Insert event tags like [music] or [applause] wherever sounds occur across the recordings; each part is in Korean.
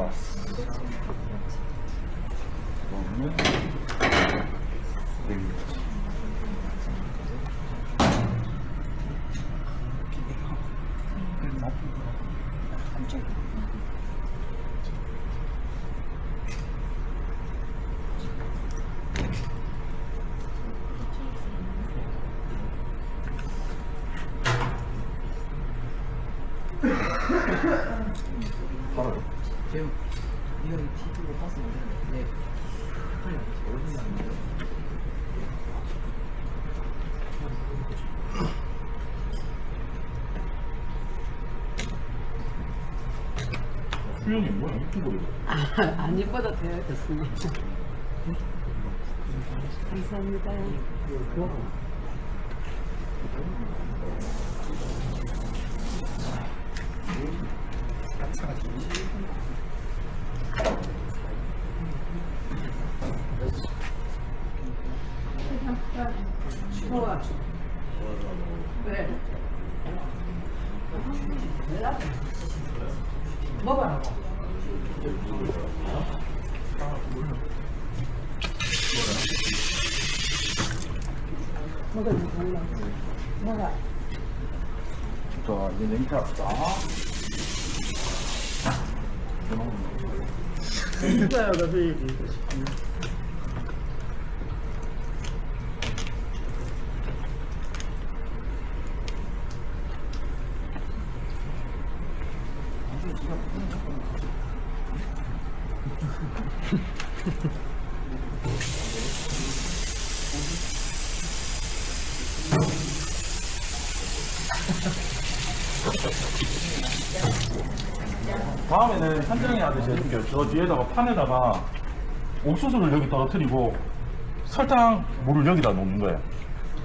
좋 지금 이거 봤었는데 네. 빨리 얼굴이 안 나요. 수영이 뭐야 유튜브로 안 예뻐도 돼요, 교수님. 감사합니다. 좋아. 그래. 먹어라고. 먹어, 먹어. 먹어. 자 이제 냉채 합시다 진짜요, 나 그 얘기. 다음에는 현장에 하듯이 해줄게요 저 뒤에다가 판에다가 옥수수를 여기 떨어뜨리고 설탕 물을 여기다 놓는 거예요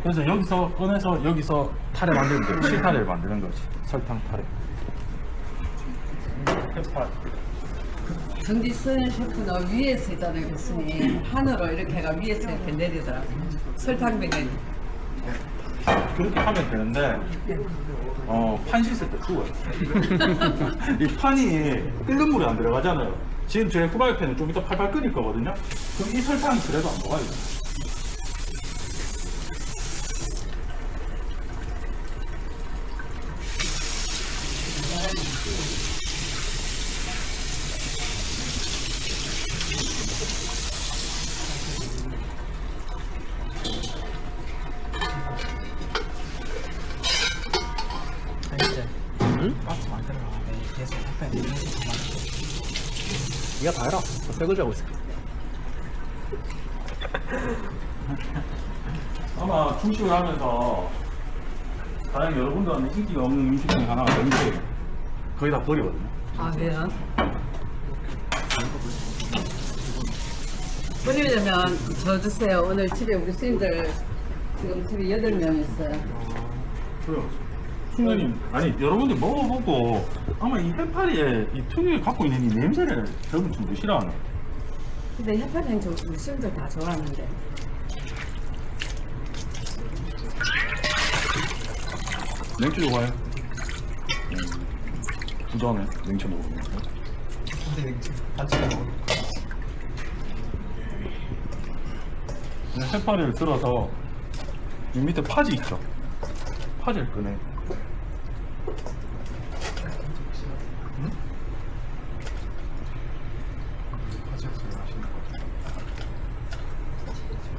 그래서 여기서 꺼내서 여기서 타레 만들면 돼요 실타레를 만드는 거지 설탕 타레 해파 정지선 셰프는 위에서 있잖아요, 교수님. 하늘로 이렇게 해가 위에서 이렇게 내리더라고요. 설탕병에. 그렇게 하면 되는데 어, 판 씻을 때 추워요. [laughs] 이 판이 끓는 물이 안 들어가잖아요. 지금 제 후라이팬은 좀 이따 팔팔 끓일 거거든요. 그럼 이 설탕이 그래도 안 녹아요. 니가 다 해라. 설거지 하고 있어. 아마 중식을 하면서 다행 여러분들한테 인기가 없는 음식 중에 하나가 냉채예요. 거의 다 버리거든요. 아, 그래요? 뿌리려면 저 주세요. 오늘 집에 우리 스님들 지금 집에 여덟 명 있어요. 그래요. 순자님, 아니 여러분들 먹어보고 아마 이 해파리에 이 특유의 갖고 있는 이 냄새를 여러분 좀 싫어하네. 근데 해파리는 저 우리 스님들 다 좋아하는데. 냉채 좋아해? 음, 부전에 냉채 먹으면. 근데 냉채 같이 먹어. 해파리를 들어서 이 밑에 파지 있죠? 파지를 꺼내.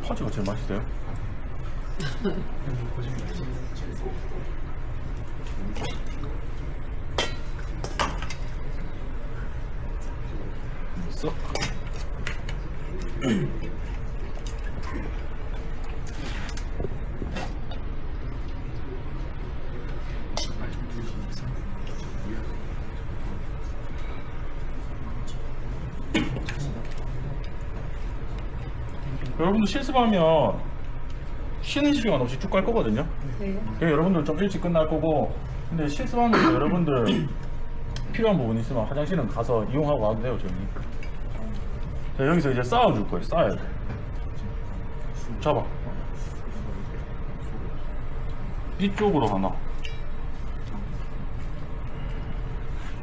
파지가 제일 맛있어요? 쏙. 여러분들 실습하면 쉬는 시간 없이 쭉 갈 거거든요. 그럼 여러분들 좀 일찍 끝날 거고 근데 실습하면서 [coughs] 여러분들 필요한 부분 있으면 화장실은 가서 이용하고 와도 돼요 저희. 자 여기서 이제 쌓아줄 거예요 쌓아야 돼. 잡아. 이쪽으로 하나.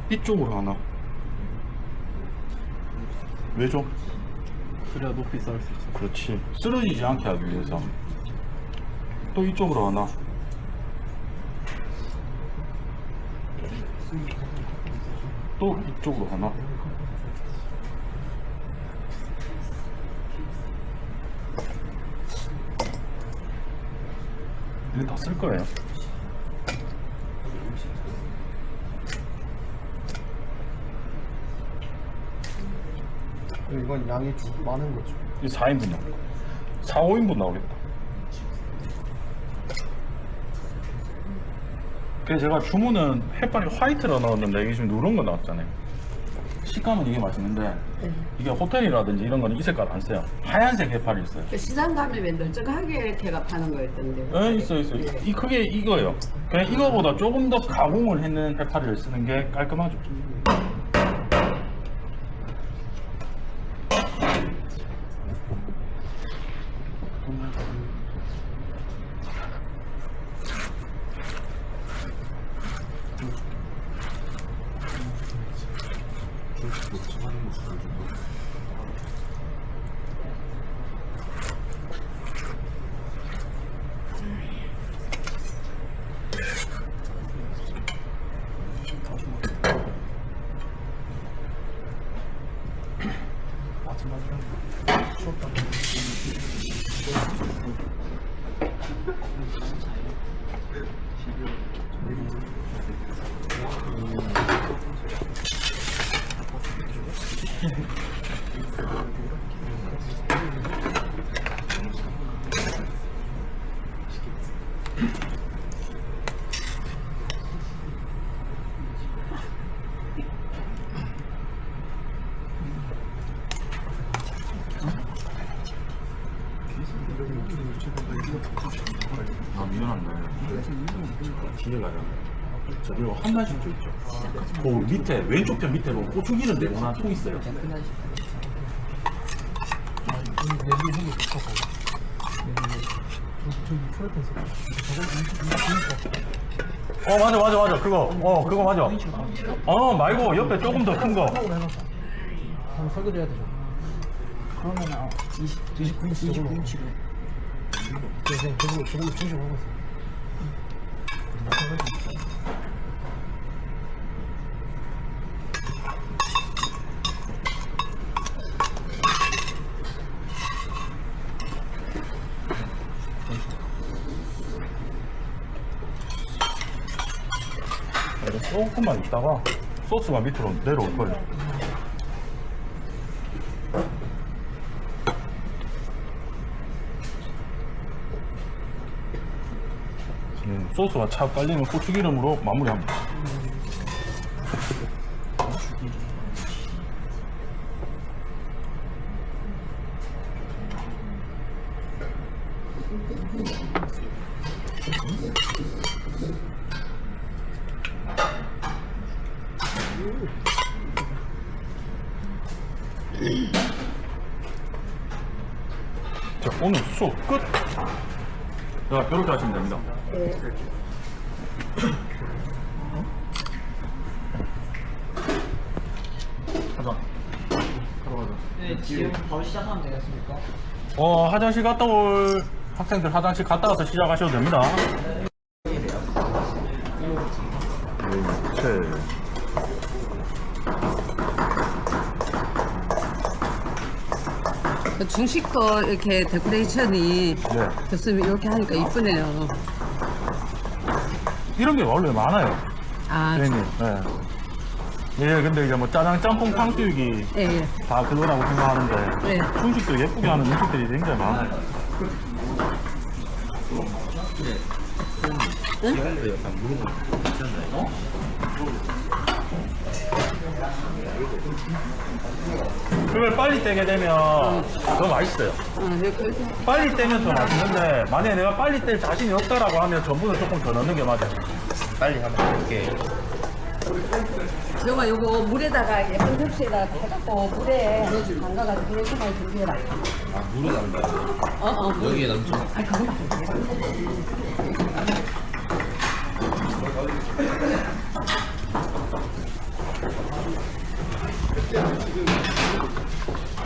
이쪽으로 하나. 왜 줘? 그래야 높이 썰수 있어. 그렇지. 쓰러지지 않게 하기 위해서. 또 이쪽으로 하나. 또 이쪽으로 하나. 이거 다 쓸 거예요. 이건 양이 좀 많은 거죠. 이 4인분 나오겠다. 4, 5인분 나오겠다. 그래서 제가 주문은 햇반이 화이트로 넣었는데 이게 지금 누런 거 나왔잖아요. 식감은 이게 맛있는데 이게 호텔이라든지 이런 거는 이 색깔 안 써요. 하얀색 해파리 있어요. 그 시장 가면 왜 널쩍하게 이렇게가 파는 거였던데. 네, 있어요, 있어요. 이 크게 이거예요. 그냥 이거보다 조금 더 가공을 했는 해파리를 쓰는 게 깔끔하죠. Thank [laughs] you. 밑에, 왼쪽 편 밑에 보면 고추기름 네모난 통 있어요. 어 맞아 맞아 맞아 그거 어 그거 맞아 어 말고 옆에 조금 더 큰 거 한번 설거지 해야 되죠. 그러면 어, 20, 29인치 29인치로 그래서 저거 저걸로 중심 하고 있어. 조금만 있다가 소스가 밑으로 내려올 거예요. 음, 소스가 차 깔리면 고추기름으로 마무리합니다 자 오늘 수업 끝. 자, 이렇게 하시면 됩니다. 가자. 네, 지금 바로 시작하면 되겠습니까? 어, 화장실 갔다 올 학생들 화장실 갔다 와서 시작하셔도 됩니다. 중식도 이렇게 데코레이션이 네. 교수님 이렇게 하니까 이쁘네요. 이런 게 원래 많아요. 아, 선생님. 네. 예, 근데 이제 뭐 짜장, 짬뽕, 탕수육이 예, 예. 다 그거라고 생각하는데 네. 중식도 예쁘게 하는 음식들이 굉장히 많아요. 그걸 빨리 떼게 되면 더 맛있어요. 아, 네, 그래서 빨리 떼면 더 맛있는데 만약에 내가 빨리 뗄 자신이 없다라고 하면 전분을 조금 더 넣는 게 맞아요. 빨리 하면 이렇게 요거 요거 물에다가 예쁜 접시에다가 해갖고 물에 담가가지고 그렇게만 준비해라. 아, 물을 담는다. 어, 어. 물. 여기에 담죠. 아, 그건 안 [laughs]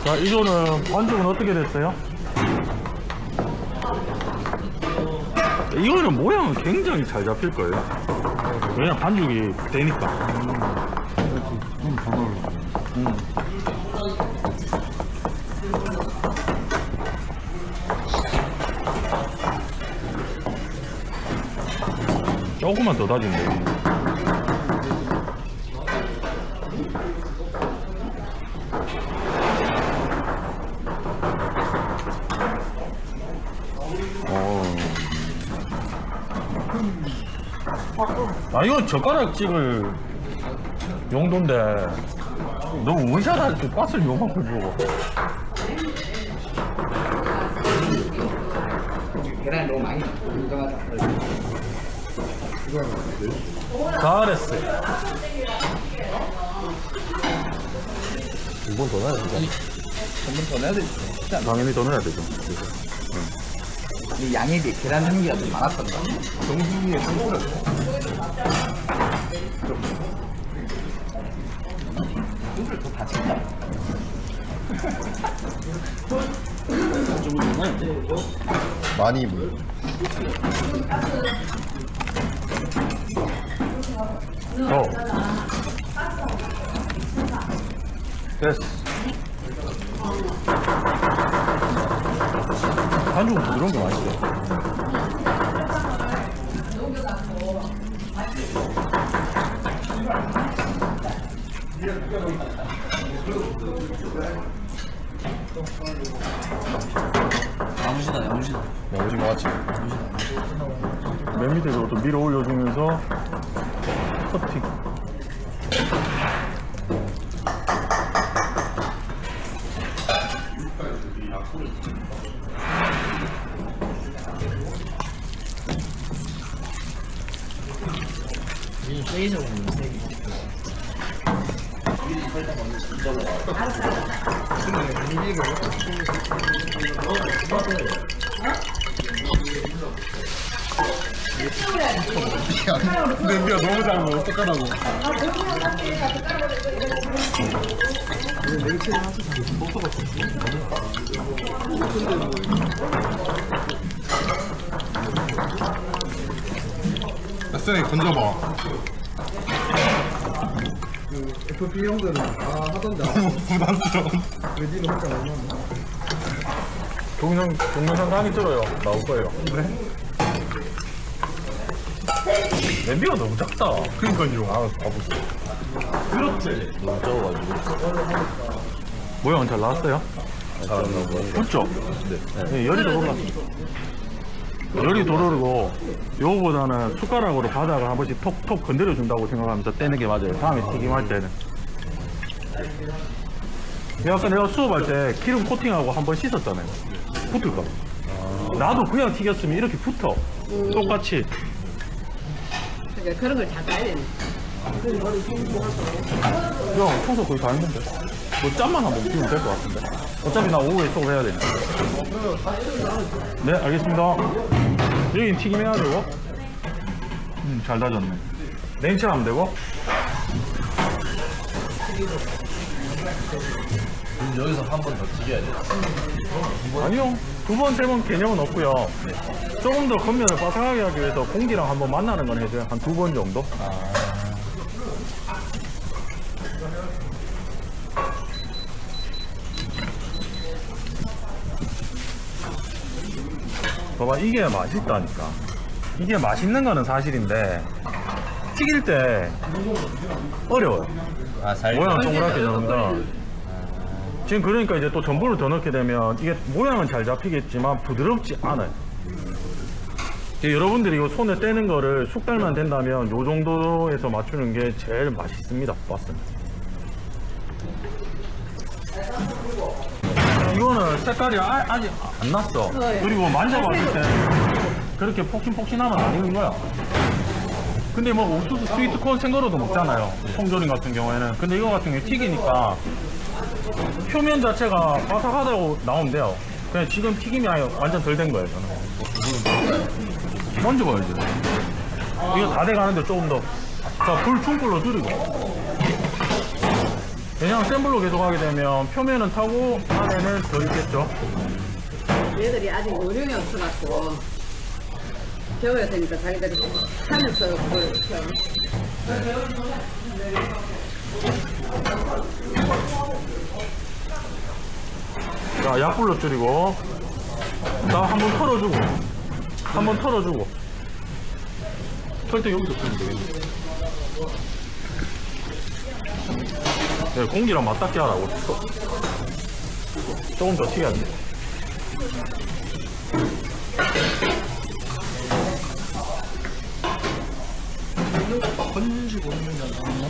자, 이거는 반죽은 어떻게 됐어요? 이거는 모양은 굉장히 잘 잡힐 거예요. 왜냐 반죽이 되니까. 음. 조금만 더 다지면 아 이거 젓가락 찍을 용도인데 너무 원샷 할 때 가스를 요만큼 주고 계란이 너무 많이 인정하자. 잘했어 두번 더 넣어야 되죠. 전분 더 넣어야 되지. 당연히 더 넣어야 되죠 이 양에 비해 계란 한 개가 좀 많았던가. 정수기에 청소를 소스를 더 다친다. 많이 물. 어 됐어 반죽은 부드러운 게 맛있어 야무지다, 야무지다. 네, 오신 것 같지? 맨 밑에서 또 밀어 올려주면서 커팅. 세이저고 세이. 냄비가 너무 작으면 어떡하라고. 쌤이 건져봐. FP 형들은 다 하던데. 너무 부담스러워. 왜 니는 혼자 못 넣나? 동영상, 동영상 강의 들어요. 나올 거예요. 그래? 냄비가 너무 작다. 그니까요. 아, 바보. 그렇지. 너무 작아가지고. 모양은 잘 나왔어요? 잘 나왔고. 그렇죠? 네. 열이 더 올랐습니다. 열이 도르고 요거보다는 숟가락으로 바닥을 한 번씩 톡톡 건드려 준다고 생각하면서 떼는 게 맞아요. 다음에 튀김할 때는. 아까 내가 수업할 때 기름 코팅하고 한 번 씻었잖아요. 붙을까? 나도 그냥 튀겼으면 이렇게 붙어. 똑같이. 그러니까 그런 걸 다 따야 되네. 야, 청소 거의 다 했는데. 뭐 짬만 한번 피우면 될 것 같은데. 어차피 나 오후에 수업 해야 되니까. 네, 알겠습니다. 여긴 튀김 해야 되고. 음, 잘 다졌네. 냉채 하면 되고. 여기서 한 번 더 튀겨야 돼. 아니요. 두 번, 세 번 개념은 없고요. 조금 더 겉면을 바삭하게 하기 위해서 공기랑 한번 만나는 건 해줘요. 한 두 번 정도. 봐봐, 이게 맛있다니까. 이게 맛있는 거는 사실인데, 튀길 때 어려워요. 아, 살. 모양 동그랗게 나온다. 지금 그러니까 이제 또 전분을 더 넣게 되면 이게 모양은 잘 잡히겠지만 부드럽지 않아요. 이제 여러분들이 이거 손에 떼는 거를 숙달만 된다면 요 정도에서 맞추는 게 제일 맛있습니다. 봤습니다. 이거는 색깔이 아, 아직 안 났어. 그리고 만져봤을 때 그렇게 폭신폭신하면 아닌 거야. 근데 뭐 옥수수 스위트콘 생거로도 먹잖아요. 통조림 같은 경우에는. 근데 이거 같은 경우에 튀기니까 표면 자체가 바삭하다고 나오는데요. 그냥 지금 튀김이 아예 완전 덜 된 거예요, 저는. 만져봐야지. 이거 다 돼가는데 조금 더. 자, 불 중불로 줄이고. 왜냐면 센 불로 계속 하게 되면 표면은 타고 안에는 더 있겠죠. 얘들이 아직 요령이 없어갖고 배워야 되니까 자기들이 하면서 그걸. 자, 약불로 줄이고, 자, 한번 털어주고, 한번 털어주고. 털 때 여기서 쓰면 되겠네. 네, 공기랑 맞닿게 하라고. 조금 더안 돼. 건지고 있는 건 없나?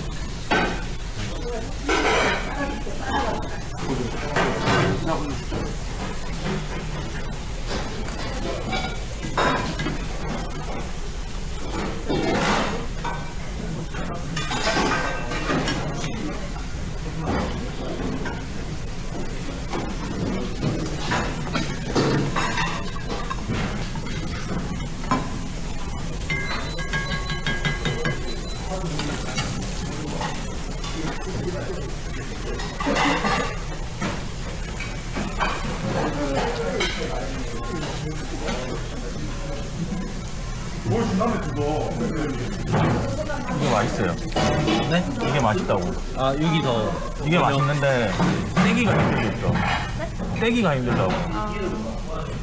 뭘 준다면 그거. 이게 맛있어요. 네? 이게 맛있다고. 아 여기 더 이게 맛있는데 떼기가 힘들겠죠. 떼기가 힘들다고.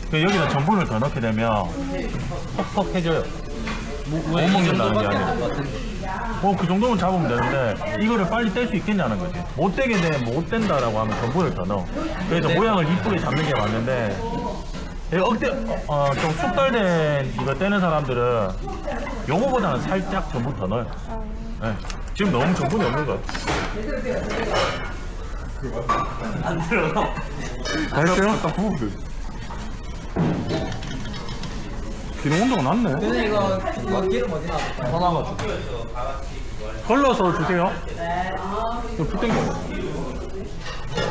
그 여기다 전분을 더 넣게 되면 퍽퍽해져요. 못 먹는다는 게 아니라. 뭐그 정도면 잡으면 되는데 이거를 빨리 뗄 수 있겠냐는 거지. 못 떼게 돼, 못 뗀다라고 하면 전분을 더 넣어. 그래서 모양을 이쁘게 잡는 게 맞는데 이 억대 어, 좀 숙달된 이거 떼는 사람들은 요거보다는 살짝 전분 더 넣어요. 네. 지금 너무 전분이 없는 것 같아. 안 들어가. 돼. 기름 온도가 낮네. 근데 이거 뭐 기름 어디 나왔어? 더 나가지고. 걸러서 주세요. 이거 불 땡겨.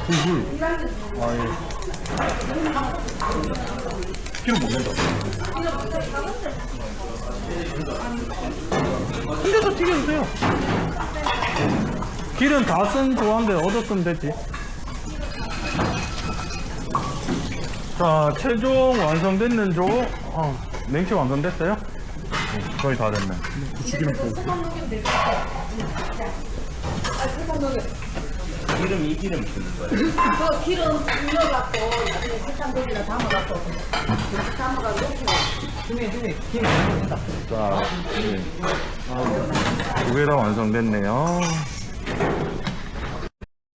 불, 불. 아, 예. 기름 못 낸다. 튀겨서 튀겨주세요. 기름 다쓴 좋아한데 얻었으면 되지. 자, 최종 완성됐는 조, 어, 냉채 완성됐어요? 네, 거의 다 됐네. 고추기름 부어. 기름 이 기름 쓰는 거예요. 그 기름 눌러갖고 나중에 담아갖고 그렇게 담아갖고 이렇게 중에 중에 기름 어디 있다? 자, 네. 두 개 다 완성됐네요.